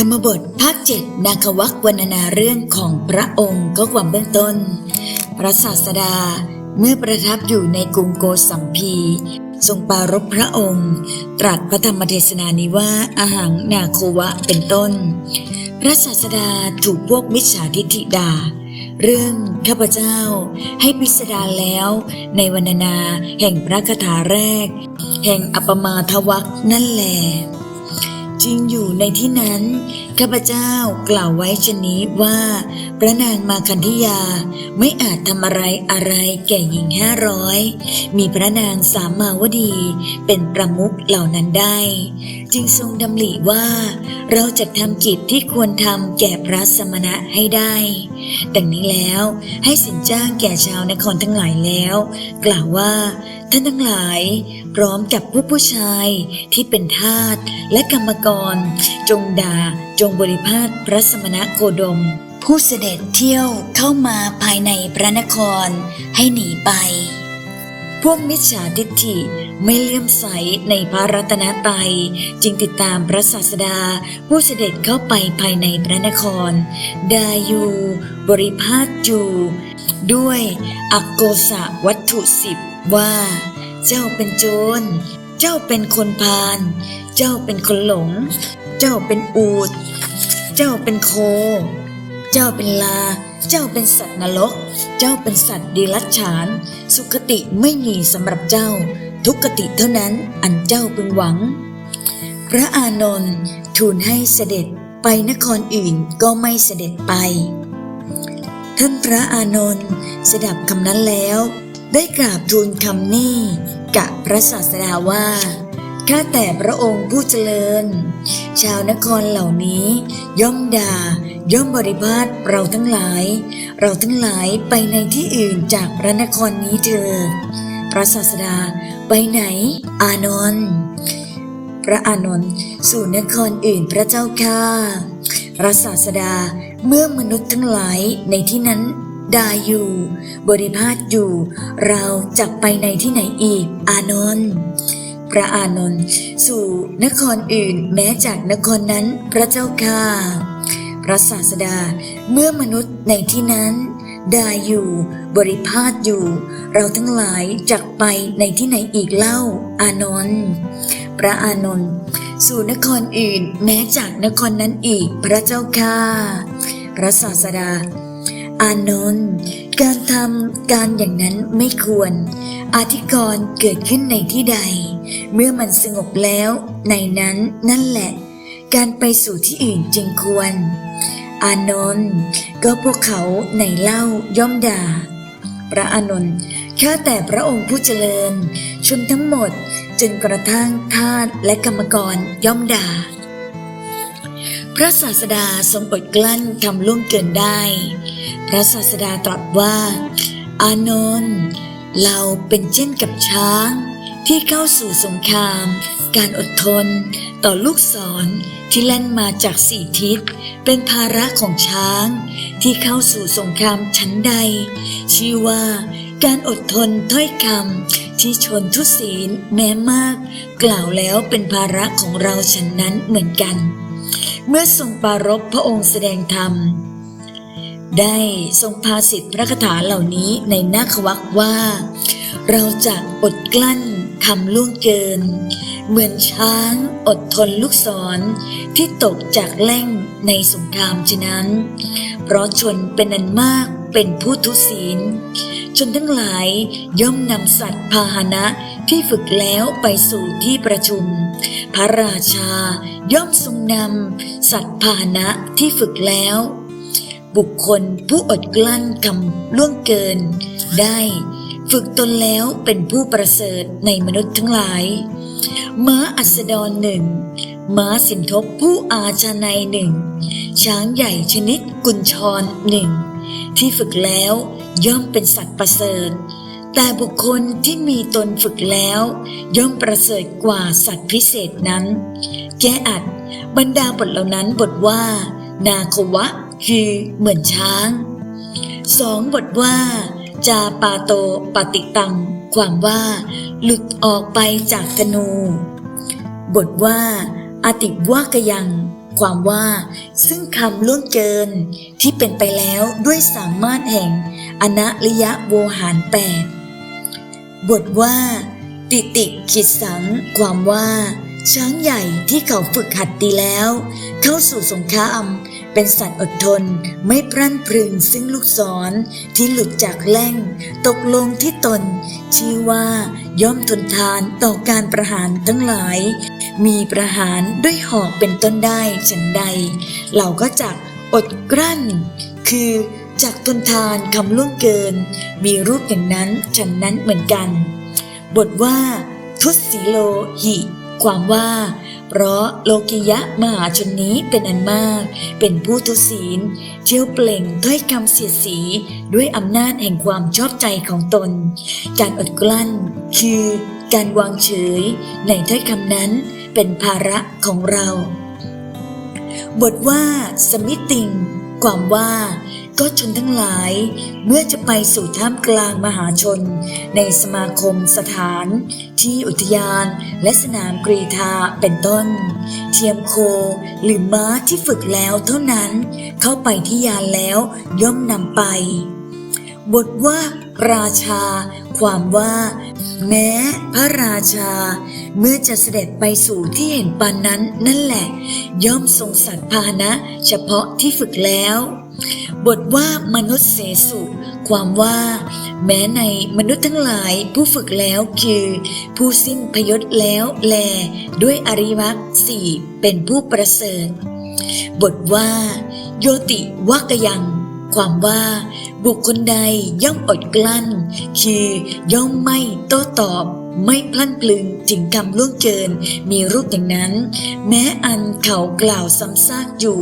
ธรรมบทภาคเจ็ดนาควักวรรณนาเรื่องของพระองค์ก็ความเบื้องต้น พระศาสดาเมื่อประทับอยู่ในกรุงโกสัมพีทรงปรารภพระองค์ ตรัสพระธรรมเทศนานี้ว่าอาหังนาโควะเป็นต้น พระศาสดาถูกพวกมิจฉาทิฏฐิดาเรื่องข้าพเจ้าให้พิสดารแล้วในวรรณนาแห่งพระคาถาแรก แห่งอัปมาทวักนั่นแหละ จริงอยู่ในที่นั้น ข้าพเจ้ากล่าวไว้ชนนี้ว่า พระนางมาคันธยาไม่อาจทำอะไรอะไรแก่หญิงห้าร้อยมีพระนางสามมาวดีเป็นประมุขเหล่านั้นได้ จึงทรงดำริว่า เราจะทำกิจที่ควรทำแก่พระสมณะให้ได้ดังนี้แล้วให้สินจ้างแก่ชาวนครทั้งหลายแล้ว กล่าวว่าท่านทั้งหลายพร้อมกับผู้ผู้ชายที่เป็นทาสและกรรมกร จงด่า จงบริพาทพระสมณะโคดม ผู้เสด็จเที่ยวเข้ามาภายในพระนครให้หนีไป พวกมิจฉาทิฏฐิไม่เลื่อมใสในพระรัตนตรัยจึงติดตามพระศาสดา ผู้เสด็จเข้าไปภายในพระนคร ดายูบริพาทจูด้วยอักโกสะวัตถุสิบว่า เจ้าเป็นโจร เจ้าเป็นคนพาล เจ้าเป็นคนหลง เจ้าเป็นอูด เจ้าเป็นโค เจ้าเป็นลา เจ้าเป็นสัตว์นรก เจ้าเป็นสัตว์ดีลัจฉาน สุขติไม่มีสำหรับเจ้า ทุกขติเท่านั้นอันเจ้าพึงหวัง พระอานนท์ทูลให้เสด็จไปนครอื่นก็ไม่เสด็จไป ท่านพระอานนท์สดับคำนั้นแล้ว ได้กราบทูลคำนี้กับพระศาสดาว่า ข้าแต่พระองค์ผู้เจริญ ชาวนครเหล่านี้ ย่อมด่า ย่อมบริพาทเราทั้งหลาย เราทั้งหลายไปในที่อื่นจากพระนครนี้เถิดพระศาสดาไปไหน อานนท์พระอานนท์สู่นครอื่นพระเจ้าค่าพระศาสดาเมื่อมนุษย์ทั้งหลายในที่นั้นด่าอยู่ บริพาทอยู่ เราจะไปในที่ไหนอีก อานนท์ พระอานนท์สู่นครอื่นแม้จากนครนั้นพระเจ้าค่าพระศาสดาเมื่อมนุษย์ในที่นั้นด่าอยู่ บริพาทอยู่ เราทั้งหลายจักไปในที่ไหนอีกเล่า อานนท์พระอานนท์สู่นครอื่นแม้จากนครนั้นอีกพระเจ้าค่าพระศาสดา อานนท์ การทำการอย่างนั้นไม่ควร อาธิกรณ์เกิดขึ้นในที่ใด เมื่อมันสงบแล้วในนั้นนั่นแหละ การไปสู่ที่อื่นจึงควร อานนท์ก็พวกเขาในเล่าย่อมด่า พระอานนท์ข้าแต่พระองค์ผู้เจริญ ชนทั้งหมดจนกระทั่งทาสและกรรมกรย่อมด่า พระศาสดาทรงอดกลั้นคำล่วงเกินได้ พระศาสดาตรัสว่า อานนท์เราเป็นเช่นกับช้าง ที่เข้าสู่สงคราม การอดทน ต่อลูกศรที่แล่นมาจากสี่ทิศ เป็นภาระของช้าง ที่เข้าสู่สงครามชั้นใด ชื่อว่าการอดทนถ้อยคำที่ชนทุศีลแม้มาก กล่าวแล้วเป็นภาระของเราฉันนั้นเหมือนกัน เมื่อทรงปรารภพระองค์แสดงธรรม ได้ทรงพาสิทธิพระคาถาเหล่านี้ในนาควักว่า เราจะอดกลั้นคำล่วงเกิน เหมือนช้างอดทนลูกศรที่ตกจากแล่งในสงครามฉะนั้น เพราะชนเป็นอันมากเป็นผู้ทุศีล ชนทั้งหลายย่อมนำสัตว์พาหนะที่ฝึกแล้วไปสู่ที่ประชุม พระราชาย่อมทรงนำสัตว์พาหนะที่ฝึกแล้ว บุคคลผู้อดกลั้นคำล่วงเกิน ได้ฝึกตนแล้วเป็นผู้ประเสริฐในมนุษย์ทั้งหลาย ม้าอัสดรหนึ่ง ม้าสินทบผู้อาชาในหนึ่ง ช้างใหญ่ชนิดกุญชรหนึ่ง ที่ฝึกแล้วย่อมเป็นสัตว์ประเสริฐ แต่บุคคลที่มีตนฝึกแล้ว ย่อมประเสริฐกว่าสัตว์พิเศษนั้น แก้อัดบรรดาบทเหล่านั้นบทว่า นาควะ คือเหมือนช้างสองบทว่า จาปาโตปฏิตัง ความว่า หลุดออกไปจากธนู บทว่าอติวากยัง ความว่า ซึ่งคำล่วงเกิน ที่เป็นไปแล้วด้วยสามารถแห่ง อนะริยะโวหารแปดบทว่า ติติขิดสัง ความว่า ช้างใหญ่ที่เขาฝึกหัดดีแล้ว เข้าสู่สงคราม เป็นสัตว์อดทนไม่พรั่นพรึงซึ่งลูกศรที่หลุดจากแล่ง ตกลงที่ตน ชื่อว่าย่อมทนทานต่อการประหารทั้งหลาย มีประหารด้วยหอกเป็นต้นได้ฉันใด เราก็จักอดกลั้น คือจากทนทานคำล่วงเกิน มีรูปอย่างนั้นฉันนั้นเหมือนกัน บทว่า ทุสิโลหิ ความว่า เพราะโลกิยะมหาชนนี้เป็นอันมาก เป็นผู้ทุศีลเที่ยวเปล่งถ้อยคำเสียดสีด้วยอำนาจแห่งความชอบใจของตน การอดกลั้น คือการวางเฉย ในถ้อยคำนั้นเป็นภาระของเรา บทว่าสมิติง ความว่า ก็ชนทั้งหลาย เมื่อจะไปสู่ท่ามกลางมหาชน ในสมาคมสถาน ที่อุทยานและสนามกรีธาเป็นต้น เทียมโคหรือม้าที่ฝึกแล้วเท่านั้นเข้าไปที่ยานแล้วย่อมนำไป บทว่าราชา ความว่า แม้พระราชา เมื่อจะเสด็จไปสู่ที่เห็นปานนั้นนั่นแหละ ย่อมทรงสัตว์พาหนะ เฉพาะที่ฝึกแล้ว บทว่ามนุษย์เสสุ ความว่า แม้ในมนุษย์ทั้งหลายผู้ฝึกแล้วคือ ผู้สิ้นพยศแล้วแล ด้วยอริมักสี่เป็นผู้ประเสริฐ บทว่า โยติวักยังความว่าบุคคลใดย่อมอดกลั้น คือย่อมไม่โต้ตอบ ไม่พลั้นพลึงถึงคำล่วงเกิน มีรูปอย่างนั้น แม้อันเขากล่าวซ้ำซากอยู่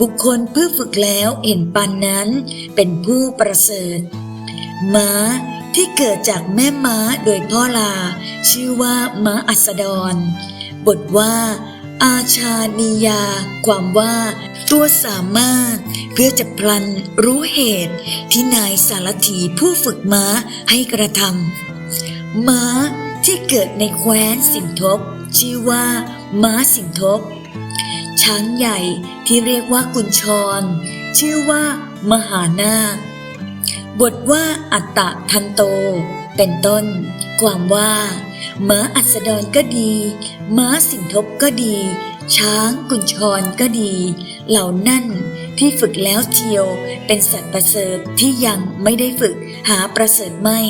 บุคคลเพื่อฝึกแล้วเห็นปานนั้น เป็นผู้ประเสริฐ ม้าที่เกิดจากแม่ม้าโดยพ่อลา ชื่อว่าม้าอัสดร บทว่า อาชานียา ความว่า ตัวสามารถ เพื่อจะพลันรู้เหตุ ที่นายสารถีผู้ฝึกม้าให้กระทำม้า ที่เกิดในแคว้นสินทบ ชื่อว่าม้าสินทบ ช้างใหญ่ที่เรียกว่ากุญชร ชื่อว่ามหานาคบทว่าอัตตะทันโต เป็นต้น ความว่าม้าอัสดรก็ดี ม้าสินทบก็ดี ช้างกุญชรก็ดี เหล่านั่นที่ฝึกแล้วเทียวเป็นสัตว์ประเสริฐที่ยังไม่ได้ฝึกหาประเสริฐไม่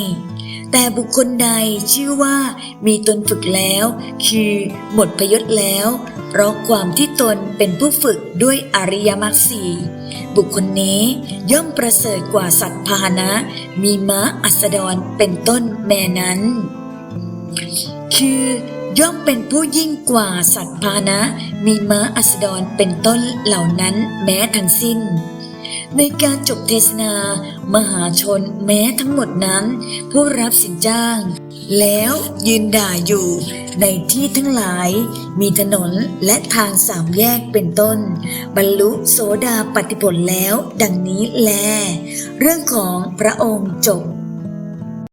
แต่บุคคลใดชื่อว่ามีตนฝึกแล้ว คือหมดพยศแล้ว เพราะความที่ตนเป็นผู้ฝึกด้วยอริยมรรคสีบุคคลนี้ย่อมประเสริฐกว่าสัตว์พาหนะ มีม้าอัสดรเป็นต้นแม่นั้น คือย่อมเป็นผู้ยิ่งกว่าสัตว์พาหนะ มีม้าอัสดรเป็นต้นเหล่านั้นแม้ทั้งสิ้น ในการจบเทศนา มหาชนแม้ทั้งหมดนั้น ผู้รับสินจ้าง แล้วยืนด่าอยู่ในที่ทั้งหลาย มีถนนและทางสามแยกเป็นต้น บรรลุโสดาปฏิผลแล้ว ดังนี้แล เรื่องของพระองค์จบ